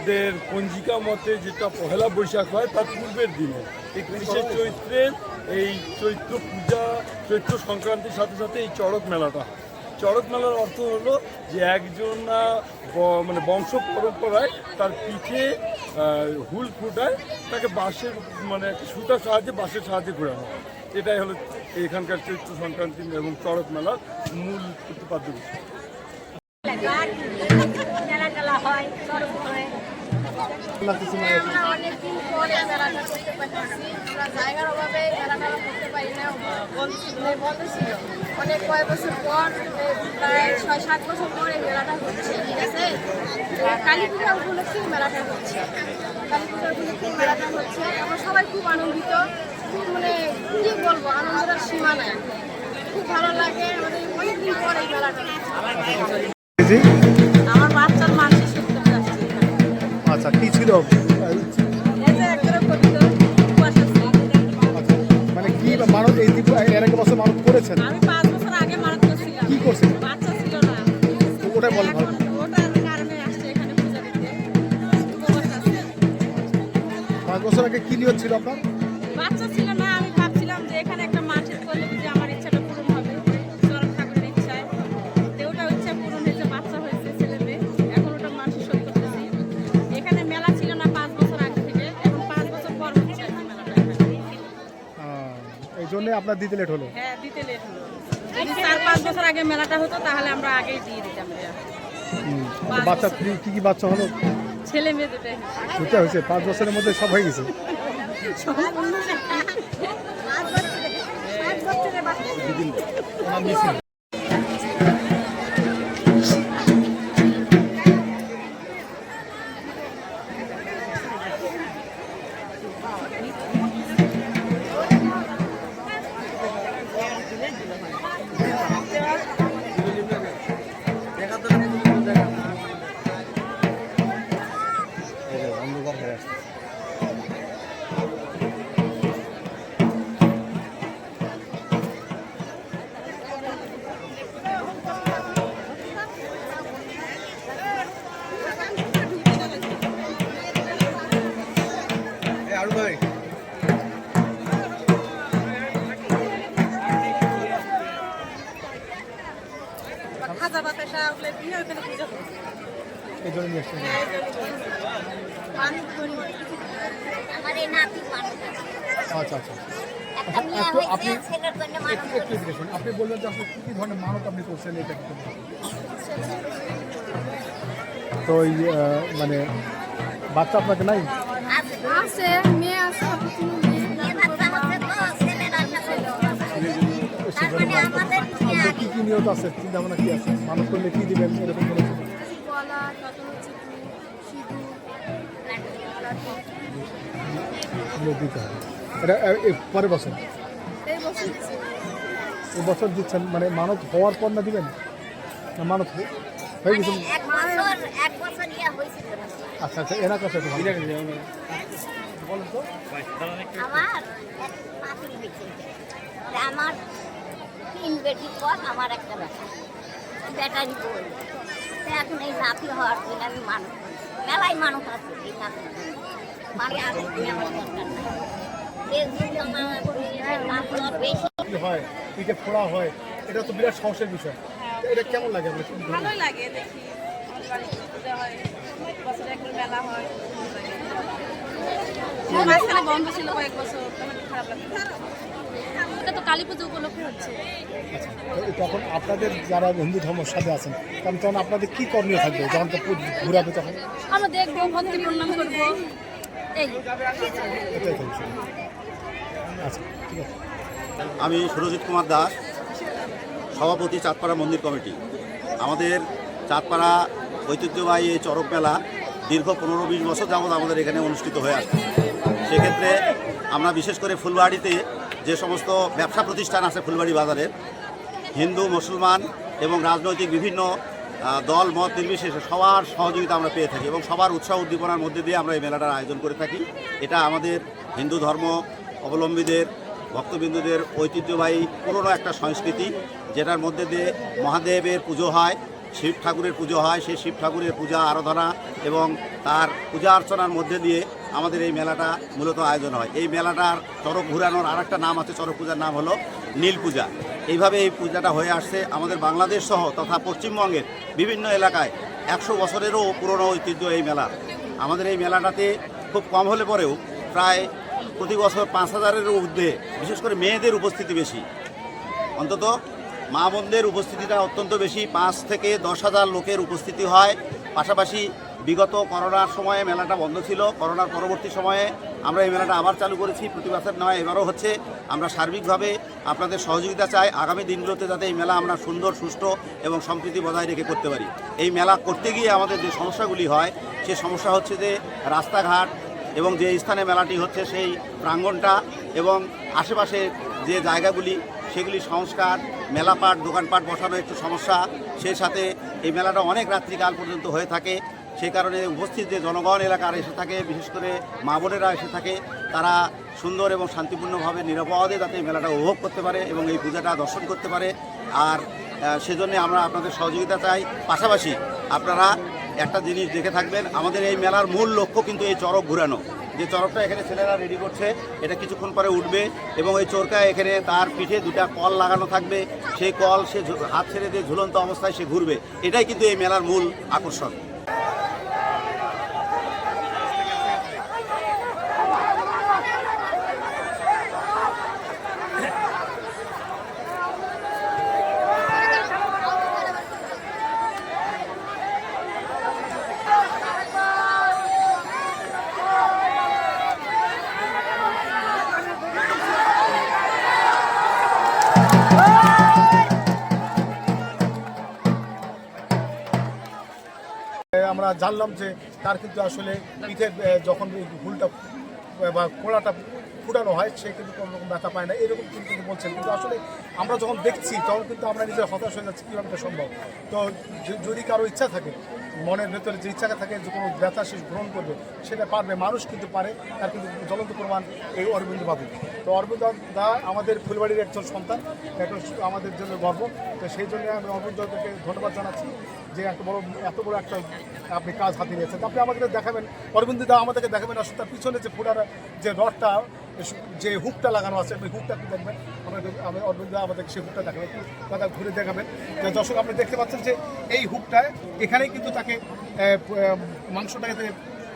আমাদের পঞ্জিকা মতে যেটা পহেলা বৈশাখ হয়, তার পূর্বের দিনে এই একত্রিশে চৈত্রের এই চৈত্র পূজা, চৈত্র সংক্রান্তির সাথে সাথে এই চড়ক মেলাটা হয়। চড়ক মেলার অর্থ হলো যে একজন মানে বংশ পরম্পরায় তার পিঠে হুল ফুটায়, তাকে বাঁশের মানে সুতার সাহায্যে বাঁশের সাহায্যে ঘোরানো। এটাই হলো এখানকার চৈত্র সংক্রান্তি এবং চড়ক মেলার মূল প্রতিপাদ্য বিষয় অনেকদিন পরে মেলাটা করতে পারতেছি। আমরা জায়গার অভাবে মেলাটা করতে পারি না। বন্ধ ছিল অনেক কয়েক বছর পর প্রায় ছয় সাত বছর পরে মেলাটা হচ্ছে ঠিক আছে? কালী পূজা উপলক্ষে মেলাটা হচ্ছে। কালী পূজা উপলক্ষে মেলাটা হচ্ছে। আমরা সবাই খুব আনন্দিত। খুব মানে কি বলব আনন্দের সীমা নাই। খুব ভালো লাগে। আমাদের অনেকদিন পরে মেলাটা আচ্ছা কি ছিল। মানে কি মানত এই এর আগে বছর মানত করেছেন? আমি পাঁচ বছর আগে মারাত করছিলাম কি করছিলেন? বাচ্চা ছিল না। ওটাই বলেন। ভালো। পাঁচ বছর আগে কি নিয়ত ছিল আপনার? বাচ্চা ছিল না জন্য আপনার দিতে লেট হলো? হ্যাঁ দিতে লেট হলো। যদি চার পাঁচ বছর আগে মেলাটা হতো তাহলে আমরা আগেই দিয়ে দিতাম। রেয়া। হুম। তো বাচ্চা কি কি বাচ্চা হলো? ছেলে মেয়ে দুটাই দুটো হয়েছে পাঁচ বছরের মধ্যে সব হয়ে গেছে। খাজা বাতাসা ওগুলো দিয়ে ওখানে পুজো এই জন্য নিয়ে আছে। আচ্ছা আচ্ছা একটু হয়েছে আপনি- একটু বললেন যে আপনি কি কি ধরনের মানত আপনি করছেন এটা তো ওই মানে বাচ্চা আপনাকে নাই? আছে। মেয়ে আছে মানে আগে কি কি নিয়ত আছে? চিন্তা ভাবনা কি আছে? মানত করলে কি দিবেন? এরকম কোনো দিতে হবে। এটা এ- এ পরের বছর? এই বছর দিচ্ছেন? মানে মানত হওয়ার পর না দিবেন? না মানত হয়ে- গেছে? মানে আচ্ছা আচ্ছা এনার কাছে। আমার তিন বেটির পর আমার একটা বেটা। বেটারই বই এখন এই নাতি হওয়ার জন্য আমি মানুষ। মেলায় মানুষ আছে এই নাতি মানে দরকার নাই। কি হয় পিঠে ফোড়া হয় এটা তো বিরাট সমস্যার বিষয়। এটা কেমন লাগে আপনার ভালোই লাগে দেখি। আমাদের বাড়িতে পূজা হয় বছরে একবার মেলা হয় মাঝখানে বন্ধ ছিল কয়েক বছর তখন খারাপ লাগে এটা তো কালী পুজো উপলক্ষে হচ্ছে। আচ্ছা তখন আপনাদের যারা হিন্দু ধর্মের সাথে আছেন তখন তখন আপনাদের কি করণীয় থাকবে? যখন ঘুরাবে তখন? আমরা দেখব ভক্তি প্রণাম করব। এই। আচ্ছা ঠিক আছে। আমি সুরজিৎ কুমার দাস সভাপতি চাঁদপাড়া মন্দির কমিটি। আমাদের চাঁদপাড়া ঐতিহ্যবাহী এই চরক মেলা দীর্ঘ পনেরো বিশ বছর যাবৎ আমাদের এখানে অনুষ্ঠিত হয়ে আসছে। সেক্ষেত্রে আমরা বিশেষ করে ফুলবাড়িতে যে সমস্ত ব্যবসা প্রতিষ্ঠান আছে ফুলবাড়ি বাজারে, হিন্দু, মুসলমান এবং রাজনৈতিক বিভিন্ন দল, মত নির্বিশেষে সবার সহযোগিতা আমরা পেয়ে থাকি এবং সবার উৎসাহ উদ্দীপনার মধ্যে দিয়ে আমরা এই মেলাটার আয়োজন করে থাকি। এটা আমাদের হিন্দু ধর্ম অবলম্বীদের, ভক্তবিন্দুদের ঐতিহ্যবাহী পুরনো একটা সংস্কৃতি, যেটার মধ্যে দিয়ে মহাদেবের পুজো হয় শিব ঠাকুরের পুজো হয়, সেই শিব ঠাকুরের পূজা, আরাধনা এবং তার পূজা অর্চনার মধ্যে দিয়ে আমাদের এই মেলাটা মূলত আয়োজন হয়। এই মেলাটার চরক ঘুরানোর আর একটা নাম আছে, চরক পূজার নাম হলো নীল পূজা। এইভাবে এই পূজাটা হয়ে আসছে আমাদের বাংলাদেশ সহ তথা পশ্চিমবঙ্গের বিভিন্ন এলাকায়। একশো বছরেরও পুরনো ঐতিহ্য এই মেলার আমাদের এই মেলাটাতে খুব কম হলে পরেও প্রায় প্রতি বছর পাঁচ হাজারেরও ঊর্ধ্বে, বিশেষ করে মেয়েদের উপস্থিতি বেশি। অন্তত মা বোনদের উপস্থিতিটা অত্যন্ত বেশি। পাঁচ থেকে দশ হাজার লোকের উপস্থিতি হয়। পাশাপাশি বিগত করোনার সময়ে মেলাটা বন্ধ ছিল। করোনার পরবর্তী সময়ে আমরা এই মেলাটা আবার চালু করেছি। প্রতি বছর নয় এবারও হচ্ছে। আমরা সার্বিকভাবে আপনাদের সহযোগিতা চাই। আগামী দিনগুলোতে যাতে এই মেলা আমরা সুন্দর, সুষ্ঠু এবং সম্প্রীতি বজায় রেখে করতে পারি। এই মেলা করতে গিয়ে আমাদের যে সমস্যাগুলি হয়, সে সমস্যা হচ্ছে যে রাস্তাঘাট এবং যে স্থানে মেলাটি হচ্ছে সেই প্রাঙ্গণটা এবং আশেপাশে যে জায়গাগুলি সেগুলি সংস্কার, মেলাপাট, দোকানপাট বসানো একটু সমস্যা। সেই সাথে এই মেলাটা অনেক রাত্রিকাল পর্যন্ত হয়ে থাকে। সেই কারণে উপস্থিত যে জনগণ এলাকার এসে থাকে, বিশেষ করে মা বোনেরা এসে থাকে, তারা সুন্দর এবং শান্তিপূর্ণভাবে নিরাপদে যাতে মেলাটা উপভোগ করতে পারে এবং এই পূজাটা দর্শন করতে পারে। আর সেজন্য আমরা আপনাদের সহযোগিতা চাই। পাশাপাশি আপনারা একটা জিনিস দেখে থাকবেন, আমাদের এই মেলার মূল লক্ষ্য কিন্তু এই চরক ঘুরানো। যে চরকটা এখানে ছেলেরা রেডি করছে, এটা কিছুক্ষণ পরে উঠবে এবং এই চোরকা এখানে তার পিঠে দুটা কল লাগানো থাকবে। সেই কল সে হাত ছেড়ে দিয়ে ঝুলন্ত অবস্থায় সে ঘুরবে। এটাই কিন্তু এই মেলার মূল আকর্ষণ। আমরা জানলাম যে তার কিন্তু আসলে পিঠে যখন ভুলটা বা কোড়াটা ফুটানো হয়, সে কিন্তু কোনো রকম ব্যথা পায় না। এরকম কিন্তু বলছেন। কিন্তু আসলে আমরা যখন দেখছি, তখন কিন্তু আমরা নিজের হতাশ হয়ে যাচ্ছি কীভাবে সম্ভব। তো যদি কারও ইচ্ছা থাকে মনের ভেতরে যে ইচ্ছাটা থাকে, যে কোনো ব্যথা সে গ্রহণ করবে, সেটা পারবে। মানুষ কিন্তু পারে, তার কিন্তু জ্বলন্ত প্রমাণ এই অরবিন্দ বাবু। তো অরবিন্দ দা আমাদের ফুলবাড়ির একজন সন্তান একটা আমাদের জন্য গর্ব। তো সেই জন্য আমি অরবিন্দ দাকে ধন্যবাদ জানাচ্ছি যে এত বড় এত বড় একটা আপনি কাজ হাতে নিয়েছেন। আপনি আমাদেরকে দেখাবেন, অরবিন্দ দা আমাদেরকে দেখাবেন। আসলে তার পিছনে যে ফুটার যে রডটা যে হুকটা লাগানো আছে ওই হুকটা আপনি দেখবেন। আমি অরবিন্দ আমাদেরকে সেই হুকটা দেখাবেন দাদা ঘুরে দেখাবেন। দর্শক, আপনি দেখতে পাচ্ছেন যে এই হুকটা এখানেই কিন্তু তাকে মাংসটাকে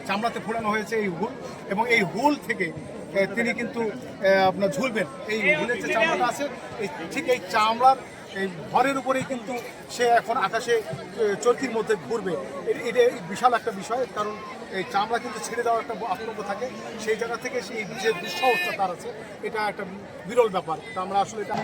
চামড়াতে ফোড়ানো হয়েছে এই হুল। এবং এই হুল থেকে তিনি কিন্তু আপনার ঝুলবেন। এই হুলের যে চামড়াটা আছে, এই ঠিক এই চামড়ার এই ঘরের উপরেই কিন্তু সে এখন আকাশে চরকির মধ্যে ঘুরবে। এটা বিশাল একটা বিষয়, কারণ এই চামড়া কিন্তু ছেড়ে দেওয়ার একটা আতঙ্ক থাকে। সেই জায়গা থেকে সেই যে দুঃসাহসটা তার আছে। এটা একটা বিরল ব্যাপার। আমরা আসলে এটা